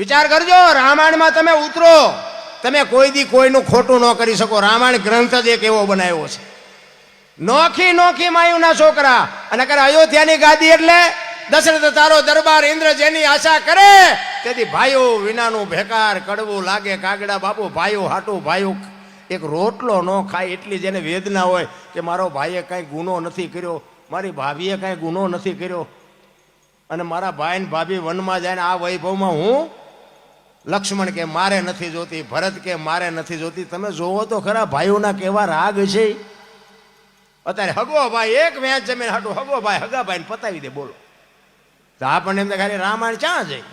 વિચાર કરજો, રામાયણમાં તમે ઉતરો. તમે કોઈ દી કોઈનું ખોટું ન કરી શકો. રામાયણ ગ્રંથ જ એક એવો બનાવ્યો છે. નોખી નોખી માયુના છોકરા. અને કરે અયોધ્યાની ગાદી એટલે દશરથ તારો દરબાર ઇન્દ્ર જેની આશા કરે, તેથી ભાઈઓ વિનાનું ભેકાર, કડવું લાગે, કાગડા, બાપુ, ભાઈઓ હાટું, ભાઈઓ એક રોટલો ન ખાય એટલી જેને વેદના હોય કે મારો ભાઈએ કાંઈ ગુનો નથી કર્યો, મારી ભાભીએ કાંઈ ગુનો નથી કર્યો. અને મારા ભાઈ ને ભાભી વનમાં જાય આ વૈભવમાં હું લક્ષ્મણ કે મારે નથી જોતી, ભરત કે મારે નથી જોતી, તમે જોવો તો ખરા ભાઈઓના કેવા રાગ છે. અત્યારે હગો ભાઈ એક વ્યાજ જમીન હાટું હગો ભાઈ હગા ભાઈ પતાવી દે, બોલો. તો આપણને એમને ખાલી રામાયણ ક્યાં જાય?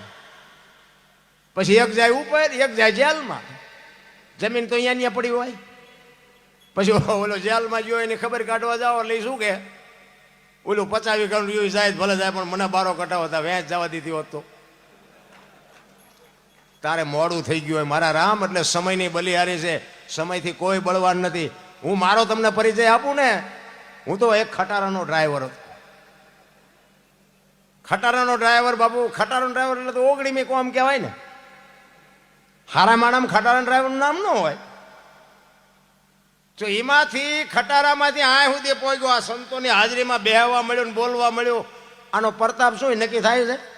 પછી એક જાય ઉપર, એક જાય જેલમાં. જમીન તો અહીંયા અહીંયા પડી હોય. પછી ઓલો જેલમાં ગયો, એની ખબર કાઢવા જાઓ એટલે શું કે? ઓલું પચાવી કરું રહ્યું સાહેબ ભલે જાય, પણ મને બારો કટાવો હતા વેચ જવા દીધી હોત તો. તારે મોડું થઈ ગયું હોય, મારા રામ એટલે સમયની બલિહારી છે. સમયથી કોઈ બળવાન નથી. હું મારો તમને પરિચય આપું ને, હું તો એક ખટારાનો ડ્રાઈવર હતો. ખટારાનો ડ્રાઈવર બાપુ, ખટારાનો ડ્રાઈવર એટલે તો ઓગણીમી કોમ કહેવાય ને. હારા માણામ ખટારા ડ્રાઈવરનું નામ ન હોય. તો એમાંથી ખટારામાંથી આ સુધી પહોંચ્યો, આ સંતોની હાજરીમાં બેહવા મળ્યો ને બોલવા મળ્યો. આનો પ્રતાપ શું નક્કી થાય છે?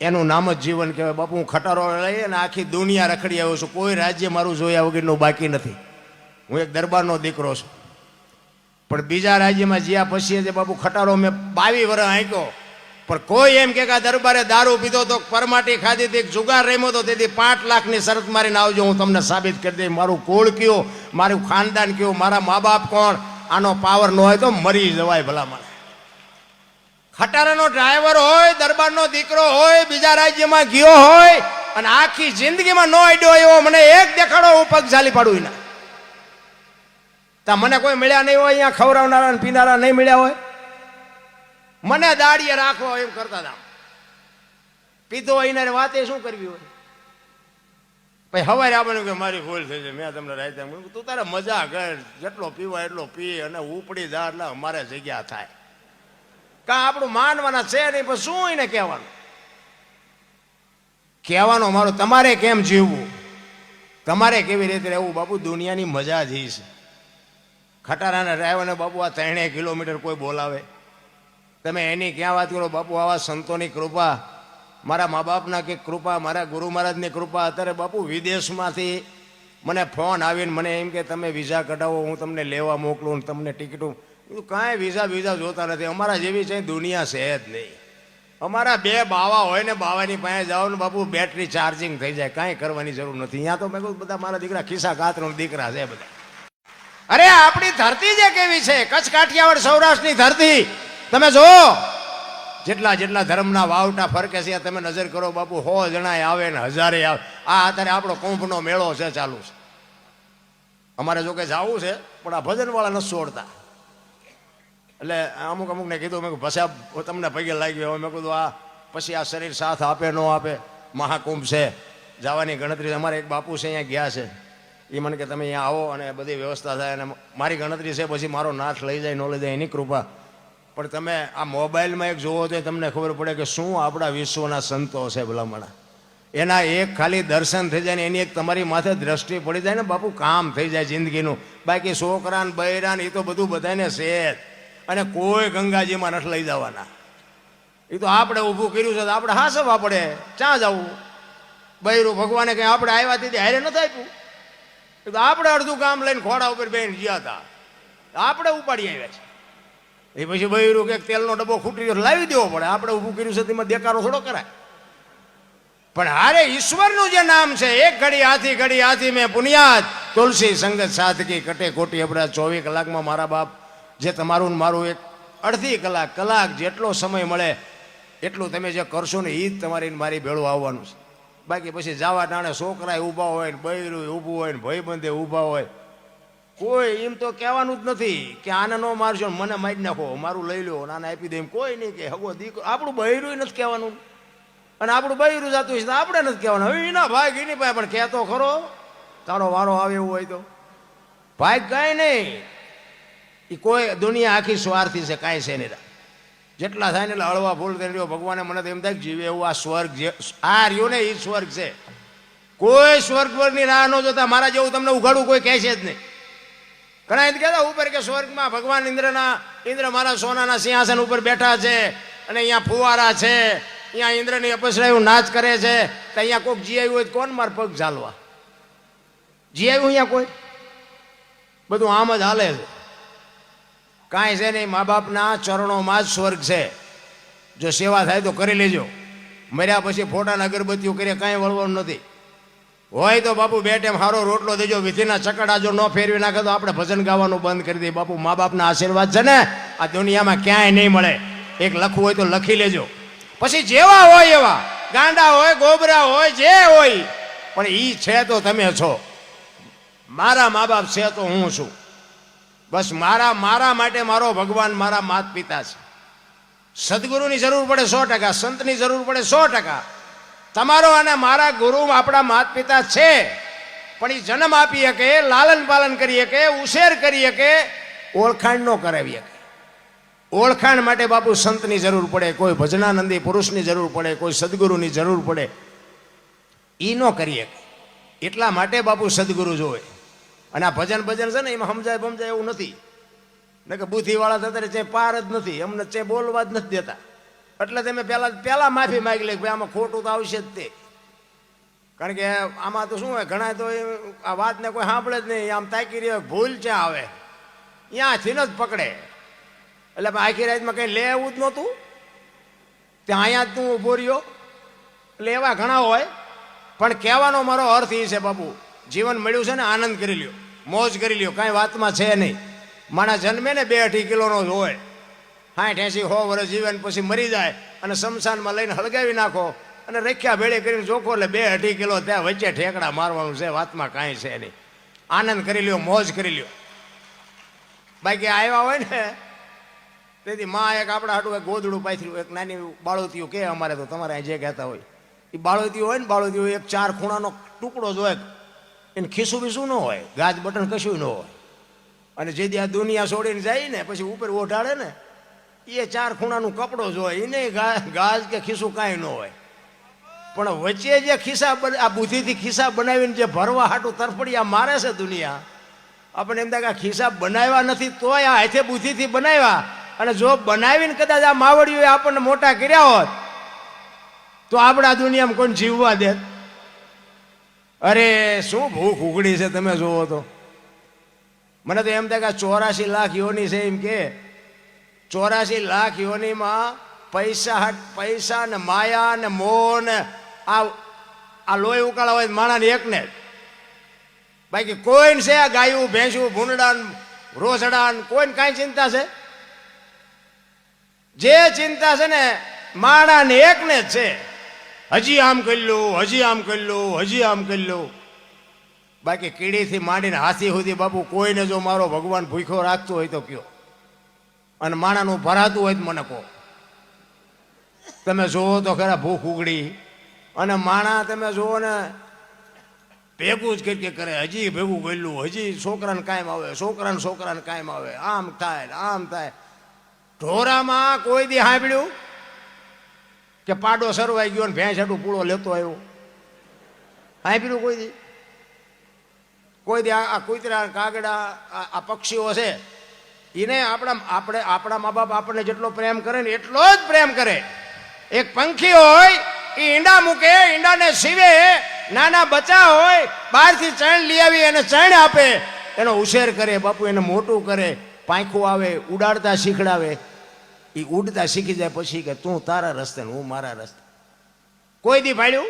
એનું નામ જ જીવન કહેવાય. બાપુ, હું ખટારો લઈ અને આખી દુનિયા રખડી આવ્યો છું. કોઈ રાજ્ય મારું જોયા વગરનું બાકી નથી. હું એક દરબારનો દીકરો છું. પણ બીજા રાજ્યમાં જ્યાં પછી છે, બાપુ, ખટારો મેં બાવી વર્ષ આંક્યો. પણ કોઈ એમ કે આ દરબારે દારૂ પીધો તો પરમાટી ખાધી હતી, જુગાર રમ્યો તો તેથી પાંચ લાખની શરત મારીને આવજો, હું તમને સાબિત કરી દઈ મારું કોળ કયો, મારું ખાનદાન કયો, મારા મા બાપ કોણ? આનો પાવર ન હોય તો મરી જવાય ભલામણ. ખટારાનો ડ્રાઈવર હોય, દરબારનો દીકરો હોય, બીજા રાજ્યમાં ગયો હોય, અને આખી જિંદગીમાં નો આઈડિયો એવો મને એક દેખાડો, હું પગ ઝાલી પાડું ના તા મને કોઈ મળ્યા નહીં હોય, અહીંયા ખવડાવનારા પીનારા નહીં મળ્યા હોય. મને દાડીએ રાખો એમ કરતા હતા. પીધો એને વાતે શું કરવી હોય? પછી હવારે આપણને કે મારી ભૂલ થઈ છે, મેં તમને રાતે તું તારે મજા કર, જેટલો પીવા એટલો પી, અને ઉપડી જા એટલે અમારે જગ્યા થાય. કાં આપણું માનવાના છે નહીં, પણ શું એને કહેવાનું? કહેવાનો મારો તમારે કેમ જીવવું? તમારે કેવી રીતે રહેવું? બાપુ, દુનિયાની મજા જ છે. ખટારાના ડ્રાઈવરને બાપુ આ ત્રણેય કિલોમીટર કોઈ બોલાવે? તમે એની ક્યાં વાત કરો? બાપુ, આવા સંતોની કૃપા, મારા મા બાપના કે કૃપા, મારા ગુરુ મહારાજની કૃપા. અત્યારે બાપુ વિદેશમાંથી મને ફોન આવીને મને એમ કે, તમે વિઝા કઢાવો, હું તમને લેવા મોકલું તમને ટિકિટો કીધું કાંઈ વિઝા વિઝા જોતા નથી. અમારા જેવી છે દુનિયા છે જ નહીં. અમારા બે બાવા હોય ને બાવાની પાસે જાઓ ને બાપુ બેટરી ચાર્જિંગ થઈ જાય. કાંઈ કરવાની જરૂર નથી. અહીંયા તો મેં કહું બધા મારા દીકરા ખિસ્સા કાતરો દીકરા છે બધા. અરે, આપણી ધરતી જે કેવી છે? કચ્છ કાઠિયાવાડ સૌરાષ્ટ્રની ધરતી. તમે જો જેટલા જેટલા ધર્મના વાવટા ફરકે છે, તમે નજર કરો બાપુ, હો જણાય આવે ને હજારે આવે. આ અત્યારે આપણો કુંભનો મેળો છે, ચાલુ છે. અમારે જો કે જવું છે, પણ આ ભજનવાળા નથી છોડતા. એટલે અમુક અમુકને કીધું, મેં આ તમને પગે લાગ્યો હવે મેં કીધું આ પછી આ શરીર સાથ આપે, ન આપે, મહાકુંભ છે, જવાની ગણતરી અમારે એક બાપુ છે અહીંયા ગયા છે. એ મને કે, તમે અહીંયા આવો અને બધી વ્યવસ્થા થાય અને મારી ગણતરી છે, પછી મારો નાથ લઈ જાય, ન લઈ જાય, એની કૃપા. પણ તમે આ મોબાઈલમાં એક જોવો તો તમને ખબર પડે કે શું આપણા વિશ્વના સંતો છે ભલામણા. એના એક ખાલી દર્શન થઈ જાય ને એની એક તમારી માથે દ્રષ્ટિ પડી જાય ને બાપુ, કામ થઈ જાય જિંદગીનું. બાકી છોકરા ને બૈરા ને એ તો બધું બધાને છે. અને કોઈ ગંગાજીમાં નથી લઈ જવાના. એ તો આપણે ઊભું કર્યું છે, તો આપણે હાસવા પડે. ક્યાં જવું? બૈરું ભગવાને કંઈ આપણે આવ્યા તેથી હારે નથી આપ્યું? એ તો આપણે અડધું કામ લઈને ખોડા ઉપર બેન ગયા હતા. આપણે ઉપાડી આવ્યા છે. એ પછી બૈરું કે તેલનો ડબ્બો ખૂટી ગયો લાવી દેવો પડે. આપણે ઊભું કર્યું છે, તેમાં દેકારો થોડો કરાય. પણ હારે ઈશ્વરનું જે નામ છે, એક ઘડી હાથી ઘડી હાથી મેં પુનિયાદ. તુલસી સંગત સાધકી કટે કોટી અબડા ચોવીસ કલાકમાં મારા બાપ જે તમારું મારું એક અડધી કલાક કલાક જેટલો સમય મળે, એટલું તમે જે કરશો ને એ જ તમારી મારી ભેળું આવવાનું છે. બાકી પછી જાવા ટાણે છોકરાએ ઊભા હોય ને બૈરું ઊભું હોય ને ભાઈબંધે ઊભા હોય, કોઈ એમ તો કહેવાનું જ નથી કે આને ન મારજો મને મારી નાખો, મારું લઈ લો નાને આપી દે એમ કોઈ નહીં કે, હગો દીકરો, આપણું બૈરું નથી કહેવાનું. અને આપણું બૈરું જાતું તો આપણે નથી કહેવાનું. હવે એના ભાઈ એની પાસે પણ કહેતો ખરો, તારો વારો આવે એવું હોય તો. ભાઈ કાંઈ નહીં. એ કોઈ દુનિયા આખી સ્વાર્થી છે, કાંઈ છે નહીં જેટલા થાય ને એટલે હળવા ફૂલ થઈ રહ્યો ભગવાને મને તો એમ થાય જીવે એવું આ સ્વર્ગ જે આ રહ્યું ને એ સ્વર્ગ છે. કોઈ સ્વર્ગ પરની રાહ ન જોતા. મારા જેવું તમને ઉઘાડું કોઈ કહેશે જ નહીં. ઘણા એમ કહેતા ઉપર કે સ્વર્ગમાં ભગવાન ઇન્દ્રના ઇન્દ્ર મારા સોનાના સિંહાસન ઉપર બેઠા છે અને અહીંયા ફુવારા છે. અહીંયા ઇન્દ્રની અપસરાયું નાચ કરે છે. તો અહીંયા કોઈક જી આવ્યું હોય કોણ માર પગ ઝાલવા? જી આવ્યું અહીંયા કોઈ? બધું આમ જ હાલે છે. કાંઈ છે નહીં મા બાપના ચરણોમાં જ સ્વર્ગ છે. જો સેવા થાય તો કરી લેજો. મર્યા પછી ફોટાના અગરબત્તીઓ કરીએ, કાંઈ વળવાનું નથી. હોય તો બાપુ બે ટાઈમ સારો રોટલો દેજો, વિધિના ચકડા જો ન ફેરવી નાખે તો આપણે ભજન ગાવાનું બંધ કરી દઈએ. બાપુ મા બાપના આશીર્વાદ છે ને, આ દુનિયામાં ક્યાંય નહીં મળે. એક લખવું હોય તો લખી લેજો. પછી જેવા હોય એવા, ગાંડા હોય, ગોબરા હોય, જે હોય, પણ ઈ છે તો તમે છો. મારા મા બાપ છે તો હું છું. બસ મારા મારા માટે મારો ભગવાન મારા માત પિતા છે. સદગુરુની જરૂર પડે સો ટકા, સંતની જરૂર પડે સો ટકા. તમારો અને મારા ગુરુ આપણા માત પિતા છે. પણ એ જન્મ આપી શકે, લાલન પાલન કરી શકે, ઉછેર કરી શકે, ઓળખાણ ન કરાવી શકે. ઓળખાણ માટે બાપુ સંતની જરૂર પડે, કોઈ ભજનાનંદી પુરુષની જરૂર પડે, કોઈ સદગુરુની જરૂર પડે. એ ન કરી શકે. એટલા માટે બાપુ સદગુરુ જોવે. અને આ ભજન ભજન છે ને, એમાં સમજાય સમજાય એવું નથી. ને કે બુદ્ધિવાળા થતા ચે પાર જ નથી. અમને ચે બોલવા જ નથી દેતા. એટલે તમે પહેલા પહેલાં માફી માગી લે ભાઈ, આમાં ખોટું તો આવશે જ તે. કારણ કે આમાં તો શું હોય ઘણા તો આ વાતને કોઈ સાંભળે જ નહીં. આમ તાકી રહ્યો, ભૂલ ક્યાં આવે. ત્યાંથી જ પકડે. એટલે આખી રાતમાં કંઈ લેવું જ નહોતું. ત્યાં અહીંયા જ તું ઊભો રહ્યો. એટલે એવા ઘણા હોય. પણ કહેવાનો મારો અર્થ એ છે, બાપુ જીવન મળ્યું છે ને, આનંદ કરી લ્યો. મોજ કરી લ્યો. કાંઈ વાતમાં છે નહીં. માણસ જન્મે ને બે અઢી કિલોનો જ હોય. સાઠ એસી હો વર્ષ જીવન પછી મરી જાય અને શમશાનમાં લઈને હળગાવી નાખો અને રખ્યા ભેળે કરીને જોખો એટલે બે અઢી કિલો ત્યાં વચ્ચે ઠેકડા મારવાનું છે, વાતમાં કાંઈ છે નહીં. આનંદ કરી લ્યો, મોજ કરી લ્યો. બાકી આવ્યા હોય ને, તેથી માં એક આપણા હાટું એક ગોદડું પાથર્યું, એક નાની બાળોતિયું કે અમારે તો, તમારે જે કહેતા હોય. એ બાળોતિયું હોય ને બાળોતિયું એક ચાર ખૂણાનો ટુકડો જ હોય. એને ખીસું બીસું ન હોય, ગાજ બટન કશું ન હોય. અને જે આ દુનિયા છોડીને જાય ને, પછી ઉપર ઓઢાડે ને, એ ચાર ખૂણાનું કપડો જ હોય, એને ગાજ કે ખીસું કાંઈ ન હોય. પણ વચ્ચે જે ખિસ્સા આ બુદ્ધિથી ખિસ્સા બનાવીને જે ભરવા હાટું તરફડિયા મારે છે દુનિયા આપણે એમ થાય કે ખિસ્સા બનાવ્યા નથી તોય આ હાથે બુદ્ધિથી બનાવ્યા. અને જો બનાવીને કદાચ આ માવડીઓએ આપણને મોટા કર્યા હોત, તો આપણે આ દુનિયામાં કોઈને જીવવા દે અરે, શું ભૂખ ઉઘડી છે તમે જોવો તો. મને તો એમ થાય કે ચોરાશી લાખ યોની છે એમ કે. ચોરાશી લાખ યોનીમાં પૈસા હટ, પૈસા ને માયા ને મોહ ને આ આ લોહી ઉકાળા હોય માણાને એકને જ. બાકી કોઈને છે આ ગાયું, ભેંસું ભૂંડડાન રોસડાન કોઈને કાંઈ ચિંતા છે? જે ચિંતા છે ને, માણાને એકને જ છે. હજી આમ કરી લો હજી આમ કરી લો હજી આમ કરી લો બાકી કીડીથી માંડીને હાથી સુધી બાપુ કોઈને જો મારો ભગવાન ભૂખ્યો રાખતો હોય તો કયો? અને માણાનું ભરાતું હોય તો મને કહો. તમે જોવો તો ખરા ભૂખ ઉગડી. અને માણા તમે જોવો ને ભેગું જ કરી કરે. હજી ભેગું ગયેલું હજી છોકરાને કાયમ આવે, છોકરાને છોકરાને કાયમ આવે. આમ થાય આમ થાય. ઢોરામાં કોઈ દી સાંભળ્યું? કે પાડો સરવાઈ ગયો ને ભેંસ હાટું પૂળો લેતો આવ્યો. સાંભળ્યું કોઈ દી કોઈ દી આ કુતરા કાગડા, આ પક્ષીઓ છે એને આપણા આપણે આપણા મા બાપ આપણને જેટલો પ્રેમ કરે ને એટલો જ પ્રેમ કરે. એક પંખી હોય, એ ઈંડા મૂકે, ઈંડાને સીવે, નાના બચ્ચા હોય, બહારથી ચણ લઈ આવી એને ચણ આપે. એનો ઉછેર કરે, બાપુ એને મોટું કરે, પાંખું આવે, ઉડાડતા શીખડાવે. એ ઉડતા શીખી જાય પછી કે તું તારા રસ્તે હું મારા રસ્તે. કોઈ દી ભાડ્યું?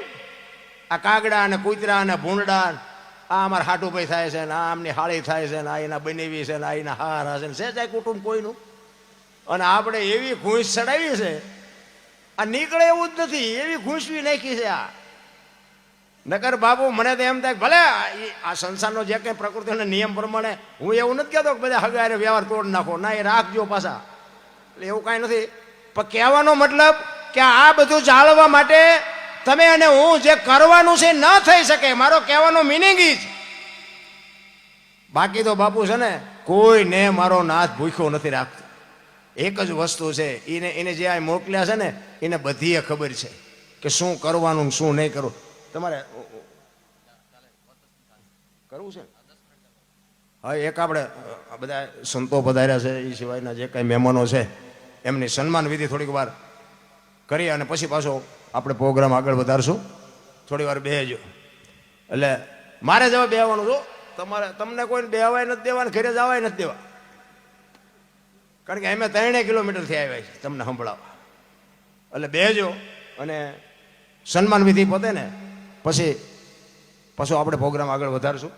આ કાગડા અને કૂતરા અને ભૂંડડા આ અમારા હાટુભાઈ થાય છે ને આ આમની હાળી થાય છે ને આ એના બનેવી છે ને આ એના હારા છે ને છે જાય કુટુંબ કોઈનું? અને આપણે એવી ઘૂંસ ચડાવી છે, આ નીકળે એવું જ નથી, એવી ઘૂંસવી નાખી છે આ. નકર બાબુ, મને તો એમ થાય ભલે આ સંસારનો જે કંઈ પ્રકૃતિના નિયમ પ્રમાણે હું એવું નથી કહેતો કે બધા હગારે વ્યવહાર તોડ નાખો, ના, એ રાખજો પાછા. એટલે એવું કાંઈ નથી. પણ કહેવાનો મતલબ કે આ બધું જાળવવા માટે તમે અને હું જે કરવાનું છે ન થઈ શકે. મારો કહેવાનો મિનિંગ જ. બાકી તો બાપુ છે ને, કોઈને મારો નાથ ભૂખ્યો નથી રાખતો. એક જ વસ્તુ છે, એને એને જે આ મોકલ્યા છે ને, એને બધીએ ખબર છે કે શું કરવાનું શું નહીં કરવું. તમારે કરવું છે? હા, એક આપણે બધા સંતો પધાર્યા છે, એ સિવાયના જે કાંઈ મહેમાનો છે એમની સન્માન વિધિ થોડીક વાર કરી અને પછી પાછો આપણે પ્રોગ્રામ આગળ વધારશું. થોડી વાર બેહજો. એટલે મારે જવા બેહવાનું છો તમારે, તમને કોઈને બેહવાય નથી દેવા ઘરે જવાય નથી દેવા. કારણ કે અમે ત્રણેય કિલોમીટરથી આવ્યા છીએ, તમને સંભળાવવા. એટલે બેહજો અને સન્માન વિધિ પોતે ને પછી પાછો આપણે પ્રોગ્રામ આગળ વધારશું.